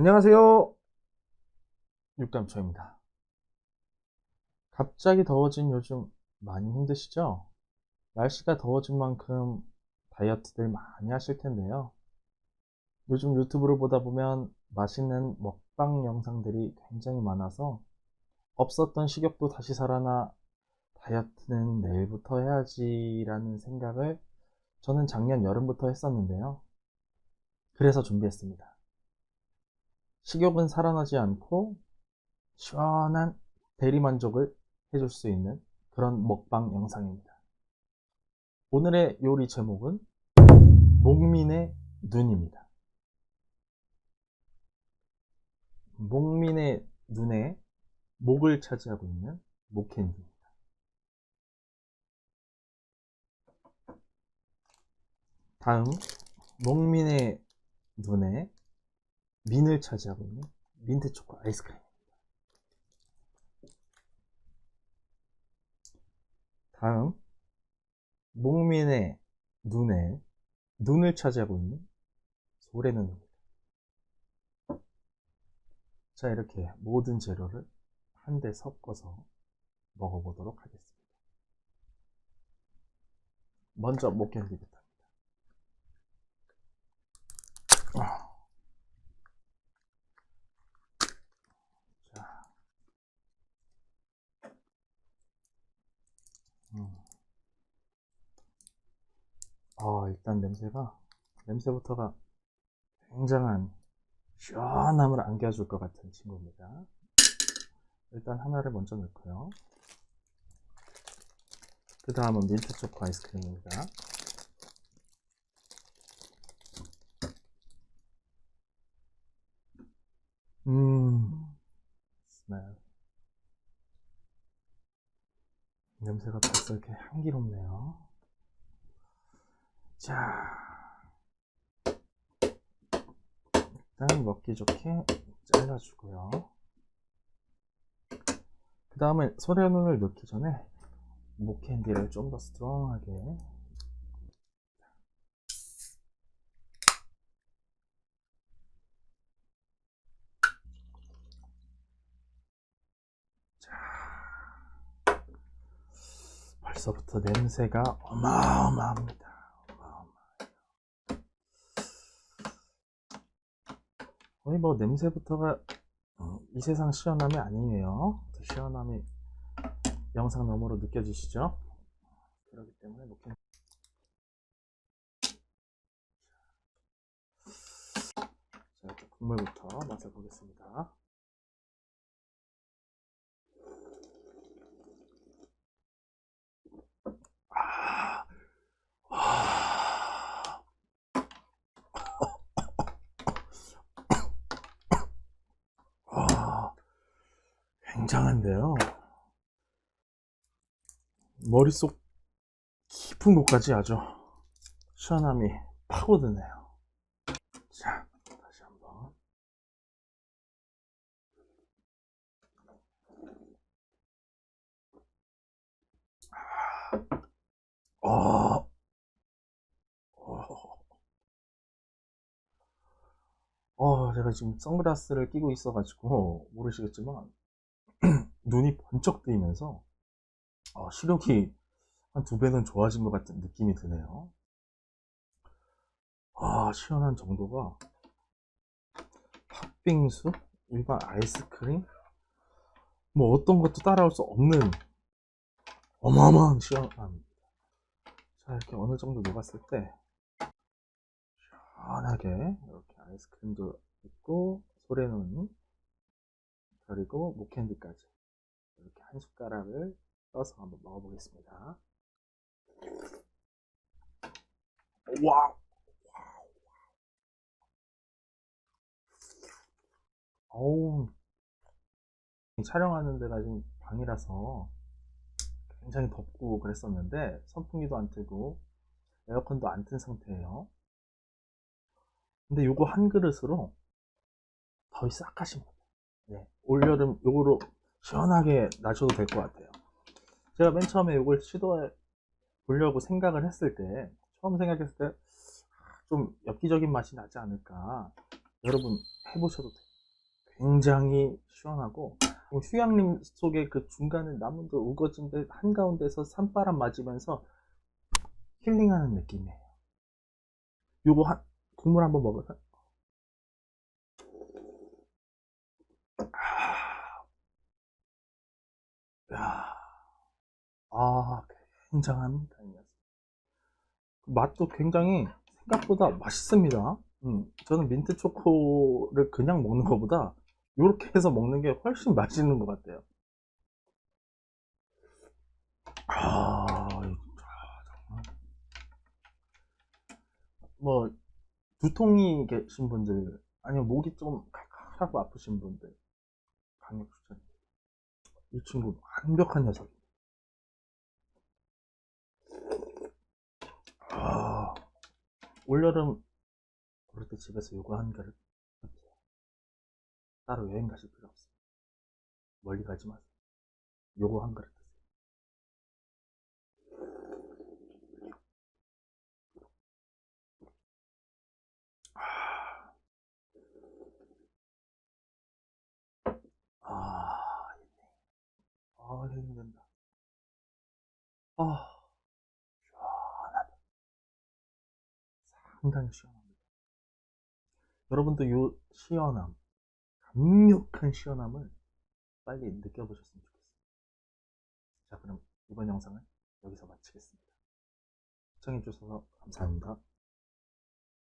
안녕하세요. 육감초입니다. 갑자기 더워진 요즘 많이 힘드시죠? 날씨가 더워진 만큼 다이어트들 많이 하실 텐데요. 요즘 유튜브를 보다 보면 맛있는 먹방 영상들이 굉장히 많아서 없었던 식욕도 다시 살아나 다이어트는 내일부터 해야지라는 생각을 저는 작년 여름부터 했었는데요. 그래서 준비했습니다. 식욕은 살아나지 않고 시원한 대리만족을 해줄 수 있는 그런 먹방 영상입니다. 오늘의 요리 제목은 목민의 눈입니다. 목민의 눈에 목을 차지하고 있는 목캔디입니다. 다음 목민의 눈에 민을 차지하고 있는 민트 초코 아이스크림입니다. 다음 목민의 눈에 눈을 차지하고 있는 소래눈입니다. 자 이렇게 모든 재료를 한데 섞어서 먹어보도록 하겠습니다. 먼저 목캔디부터. 자, 어, 일단 냄새가, 냄새부터가 굉장한 시원함을 안겨줄 것 같은 친구입니다. 일단 하나를 먼저 넣고요. 그 다음은 민트 초코 아이스크림입니다. 음, 스멜. 냄새가 벌써 이렇게 향기롭네요. 자, 일단 먹기 좋게 잘라주고요. 그 다음에 소래눈을 넣기 전에 목캔디를 좀 더 스트롱하게 벌써부터 냄새가 어마어마합니다. 어마어마해요. 거의 뭐 냄새부터가 어, 이 세상 시원함이 아니에요. 그 시원함이 영상 너머로 느껴지시죠? 그렇기 때문에 목캔 자, 국물부터 맛을 보겠습니다. 굉장한데요. 머릿속 깊은 곳까지 아주 시원함이 파고드네요. 자, 다시 한번. 어, 어, 어, 제가 지금 선글라스를 끼고 있어가지고 모르시겠지만 눈이 번쩍 뜨이면서 어, 시력이 한 두 배는 좋아진 것 같은 느낌이 드네요. 아, 시원한 정도가 팥빙수, 일반 아이스크림, 뭐 어떤 것도 따라올 수 없는 어마어마한 시원함입니다. 자, 이렇게 어느 정도 녹았을 때 시원하게 이렇게 아이스크림도 있고 소래눈 그리고 목캔디까지 이렇게 한 숟가락을 떠서 한번 먹어보겠습니다. 와, 어우, 촬영하는 데가 지금 방이라서 굉장히 덥고 그랬었는데 선풍기도 안 틀고 에어컨도 안 튼 상태예요. 근데 요거 한 그릇으로 거의 싹 하십니다. 네, 올여름 요거로 시원하게 나셔도 될 것 같아요. 제가 맨 처음에 요걸 시도해 보려고 생각을 했을 때 처음 생각했을 때 좀 엽기적인 맛이 나지 않을까 여러분 해보셔도 돼요. 굉장히 시원하고 휴양림 속에 그 중간에 나무도 우거진 데 한가운데서 산바람 맞으면서 힐링하는 느낌이에요. 요거 한 국물 한번 먹어요. 야, 아, 굉장합니다. 이 녀석. 맛도 굉장히 생각보다 맛있습니다. 음, 저는 민트 초코를 그냥 먹는 것보다 이렇게 해서 먹는 게 훨씬 맛있는 것 같아요. 아, 정말. 뭐 두통이 계신 분들 아니면 목이 좀 칼칼하고 아프신 분들 강력 추천. 이 친구 완벽한 녀석입니다. 아, 올여름 그럴 때 집에서 요거 한 그릇 드세요. 따로 여행 가실 필요 없어요. 멀리 가지 마세요. 요거 한 그릇 드세요. 아, 아, 힘든다. 아, 상당히 시원합니다. 여러분도 요 시원함, 강력한 시원함을 빨리 느껴보셨으면 좋겠어요. 자, 그럼 이번 영상은 여기서 마치겠습니다. 시청해주셔서 감사합니다.